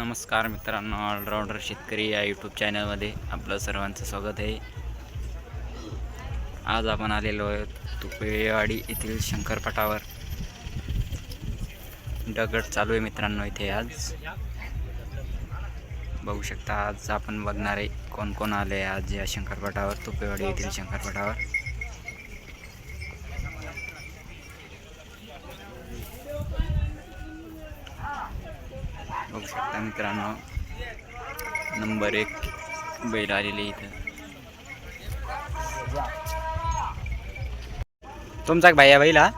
नमस्कार मित्रांनो ऑलराऊंडर शेतकरी या यूट्यूब चॅनलमध्ये आपलं सर्वांचं स्वागत आहे. आज आपण आलेलो आहे तुपेवाडी येथील शंकरपटावर. दगड चालू आहे मित्रांनो इथे आज. बघू शकता आज आपण बघणार आहे कोण कोण आले आज या शंकरपटावर तुपेवाडी येथील शंकरपटावर. बघू शकता मित्रांनो. नंबर एक बैल आलेले इथं. तुमचा एक भाई बैल हा?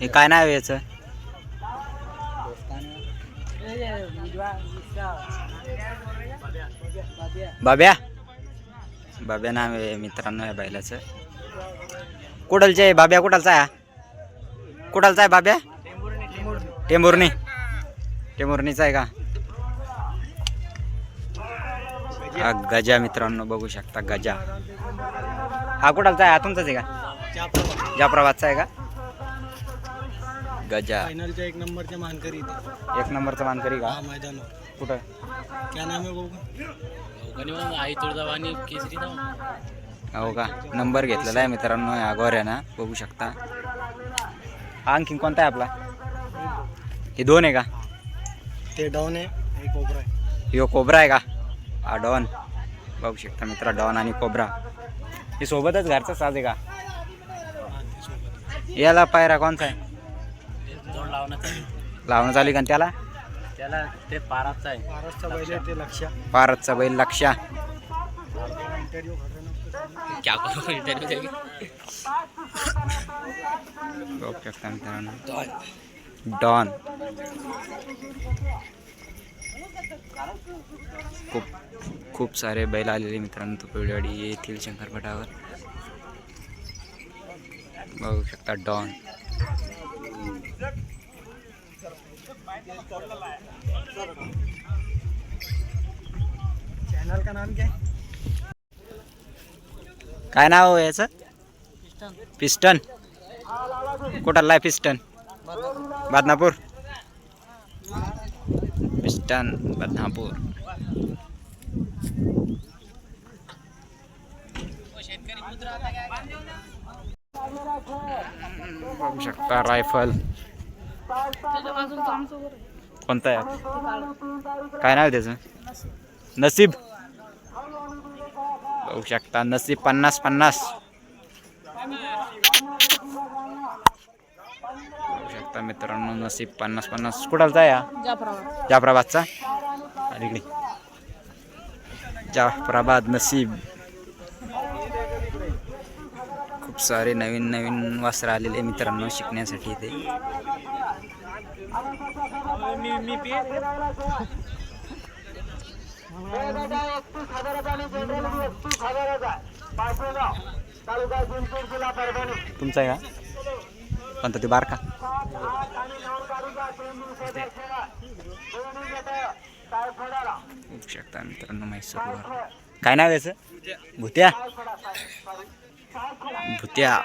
हे काय नाव याचं? बाब्या? बाब्या नाव आहे मित्रांनो या बैलाचं. कुठलचे? बाब्या कुठालचा आहे? हा? कुठालचा आहे बाब्या? टेंभुर्णी. टेंभुर्णीचा आहे का? हा गजा मित्रांनो बघू शकता गजा. हा कुठालचा आहे? हा तुमचाच आहे का? जाफराबादचा आहे का? गजा. फायनलच्या एक नंबरच्या मानकरी एक नंबरचा मानकरी का? मैदानावर. कुठं? क्या नाम है भाऊ? आई तुळजावानी केसरी हो का? नंबर घेतलेला आहे मित्रांनो या गोऱ्यानं बघू शकता. आणखीन कोणता आहे आपला? हे दोन आहे का? ते डाऊन आहे एक कोबरा आहे. ह्यो कोबरा आहे का? हा डॉन. बघू शकता मित्र डॉन आणि कोबरा. हे सोबतच घरचा साज आहे का. याला पायरा कोणचा आहे? लावणं चालू का त्याला? त्याला ते आहे. पहिले ते लक्ष पारतचा बैल लक्षा क्या करू इंटरव्ह्यू डॉन. खूप खूप सारे बैल आलेले मित्रांनो तुपेवाडी येथील शंकरपटावर. बघू शकता डॉन. चॅनल का नाम क्या है? काय नाव आहे याचं? पिस्टन. कुठाला आहे पिस्टन? बदनापूर. पिस्टन बदनापूर. बघू शकता रायफल. कोणता आहे? काय नाव त्याचं? नसीब. बघू शकता नसीब पन्नास पन्नास. शकता मित्रांनो नसीब पन्नास पन्नास. कुठालचा आहे हा? जाफराबादचा? अलीकडे जाफराबाद नसीब. खूप सारे नवीन नवीन वस्त्र आलेले मित्रांनो शिकण्यासाठी इथे. तुमचा आहे का? कोणता ते बारका बघू शकता मित्रांनो म्हैसूर काय नाव आहे याचं भुत्या भुत्या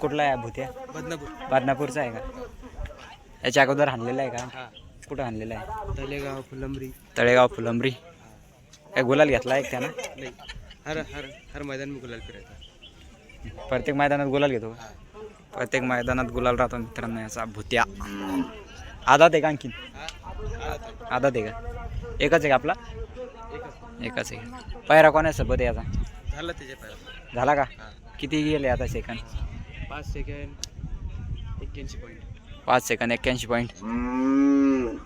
कुठला आहे हा भुत्या बदनापूर. बदनापूरचा आहे का? याच्या अगोदर हाणलेला आहे का? कुठं हाणलेला आहे? तलेगाव फुलंबरी. तळेगाव फुलंबरी. काय गुलाल घेतला आहे त्यानं? नाही. हर हर हर मैदान में गुलाल फिरायचा प्रत्येक मैदानात गुलाल घेतो? प्रत्येक मैदानात गुलाल राहतो मित्रांनो याचा भुत्या. आदात आहे का आणखीन? आदात आहे का? एकच आहे का आपला? एकच आहे. पायरा कोणा सोबत आहे याचा झालं त्याच्या पायाला झाला का? किती गेले आता सेकंड पाच सेकंड एक्क्याऐंशी पॉईंट पाच सेकंद एक्क्याऐंशी पॉईंट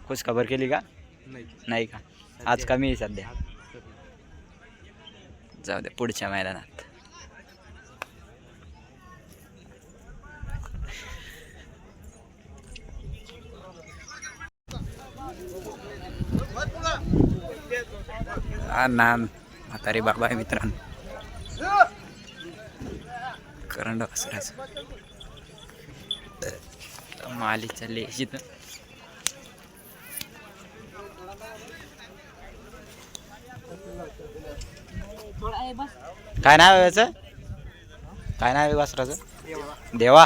खुश खबर केली का? नाही. नाही का? आज कमी आहे सध्या. जाऊ दे पुढच्या मैदानात. हा ना म्हातारे बाबा आहे मित्रांनो करंड वासराच माली चालली तिथं काय नाव आहे याचं काय नाव आहे वासराचं देवा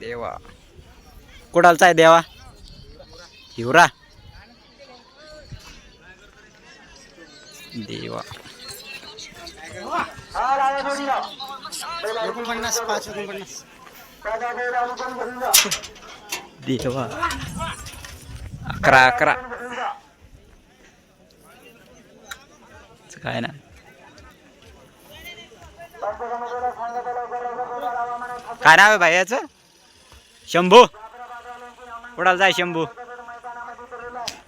देवा कुडालचा आहे देवा हिवरा देवा. एकोणपन्नास पाच एकोणपन्नास. देवा. अकरा अकरा. काय ना? काय नाव आहे भाई याचं? शंभू. कुडाल जाय शंभू?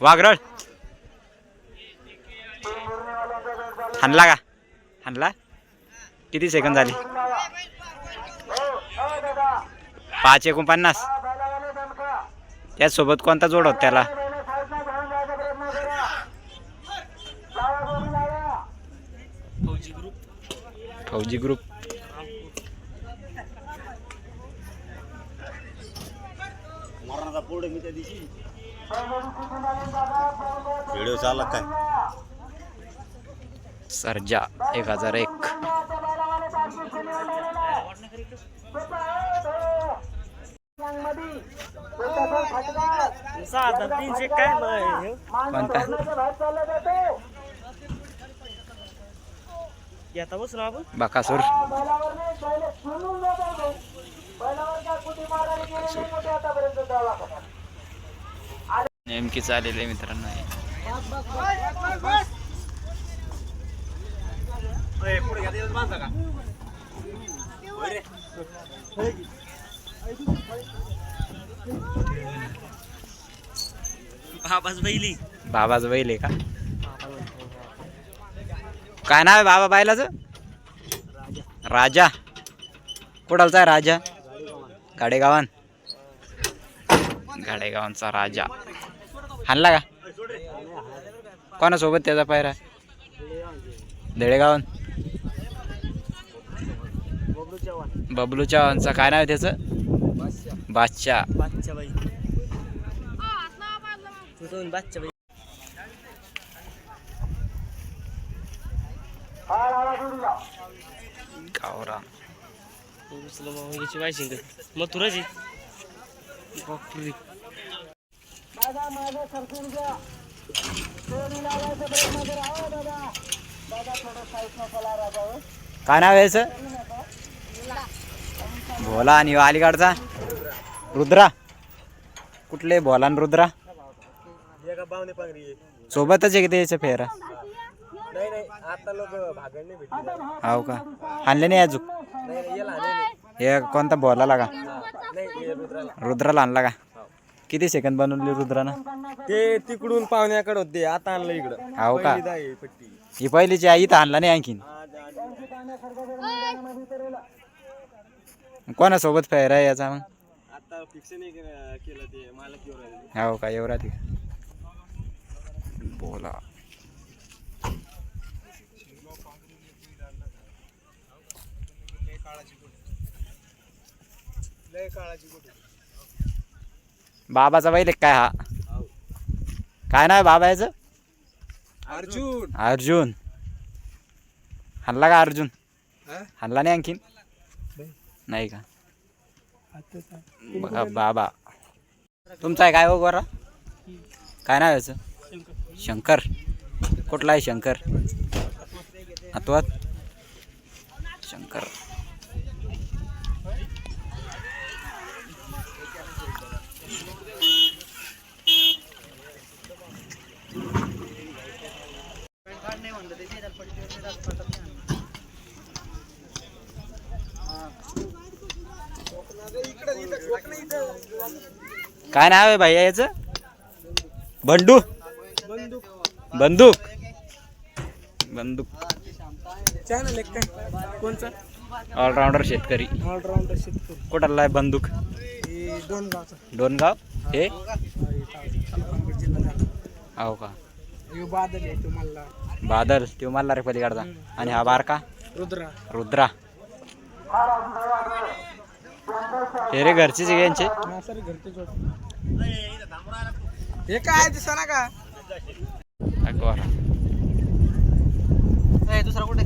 वाघरळ. हाणला का? हाणला? किती सेकंद झाली? पाच एकोणपन्नास. त्याचसोबत कोणता जोड होता त्याला? फौजी ग्रुप फौजी ग्रुप व्हिडिओ चालला काय सर्जा एक हजार एक. तीनशे काय कोणता? आता बसून आपण बकासूर. नेमकी चालेल आहे मित्रांनो. बाबाच बैली. बाबाच बैल आहे का? काय नाव आहे बाबा बायलाच? राजा. कुडालचा आहे राजा? गाडेगावान. गाडेगावांचा राजा. हाणला का? कोणासोबत त्याचा पायरा? देळेगावन. बबलू चव्हाणचा काय नाव आहे त्याचं? बादशाह. बादच्या बाई बादच्या गावरान उचलं मग मग तुराची बापरे काय नाव आहे भोला आणि अलीकडचा. रुद्रा. कुठले भोला आणि रुद्रा? एका सोबतच आहे की त्याचं फेरा? हो का? आणले नाही अजून? हे कोणता नाही हे रुद्राला आणला का? किती सेकंद बनवली रुद्रानं? ते तिकडून पाहुण्याकडे होते आता आणलं इकडं. हो का? ही पहिलीची आई तर आणला नाही आणखीन. कोणासोबत फेरा याचा मग? आता फिक्स नाही केलं ते मालक हो का ती बोला. बाबाचा बैल काय हा? काय नाव बाबा याचं? अर्जुन. अर्जुन. हाणला का अर्जुन? हा? हाणला नाही आणखीन? नाही का? बघा बाबा. तुमचा आहे काय हो गोरा काय नाव याचं? शंकर. कुठला आहे शंकर? अत्वात शंकर. काय नाव आहे भैया याचं? बंडू? बंदूक. बंदूक. चॅनल एक काय? कोणचा? ऑलराऊंडर शेतकरी. ऑलराऊंडर शेतकरी. कुठाला आहे बंदूक? दोन गावचा. डोनगाव हे? हो का? बादल आहे तुम्हाला. बादल तो मल्हार पलीकडचा. आणि हा बारका? रुद्रा. रुद्रा. हे रे घरचीच आहे यांचे? हा हे काय दिसा ना का? गोरा दुसरा कुठे?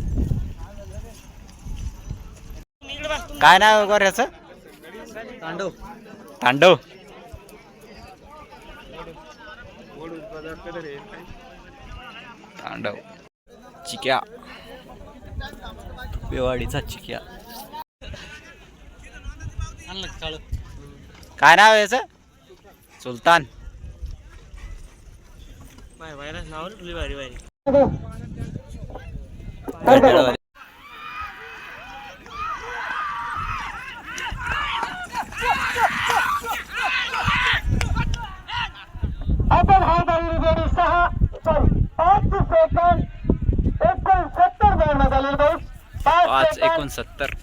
काय नाव आहे गोऱ्याचं तांडव. तांडव. तांडव. चिक्या. बेवाडीचा चिक्या. काय नाव याचं सुलतान. आपण हा जोडी सहा सॉरी पाच सेकंद एकोणसत्तर जाण्यात आलेले भाऊ पाच सेकंद. एकोणसत्तर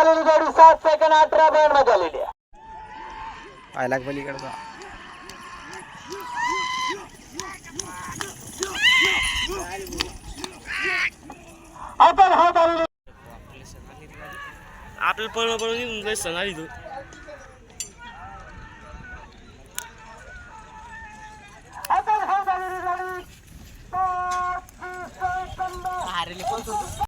आलेली जोडी सात सेकंद अठरा जाण्यात आलेली आहे. पाहिला पलीकडचा. आपण आपल्याला पळणं पळून निघून जायचं सण आली तू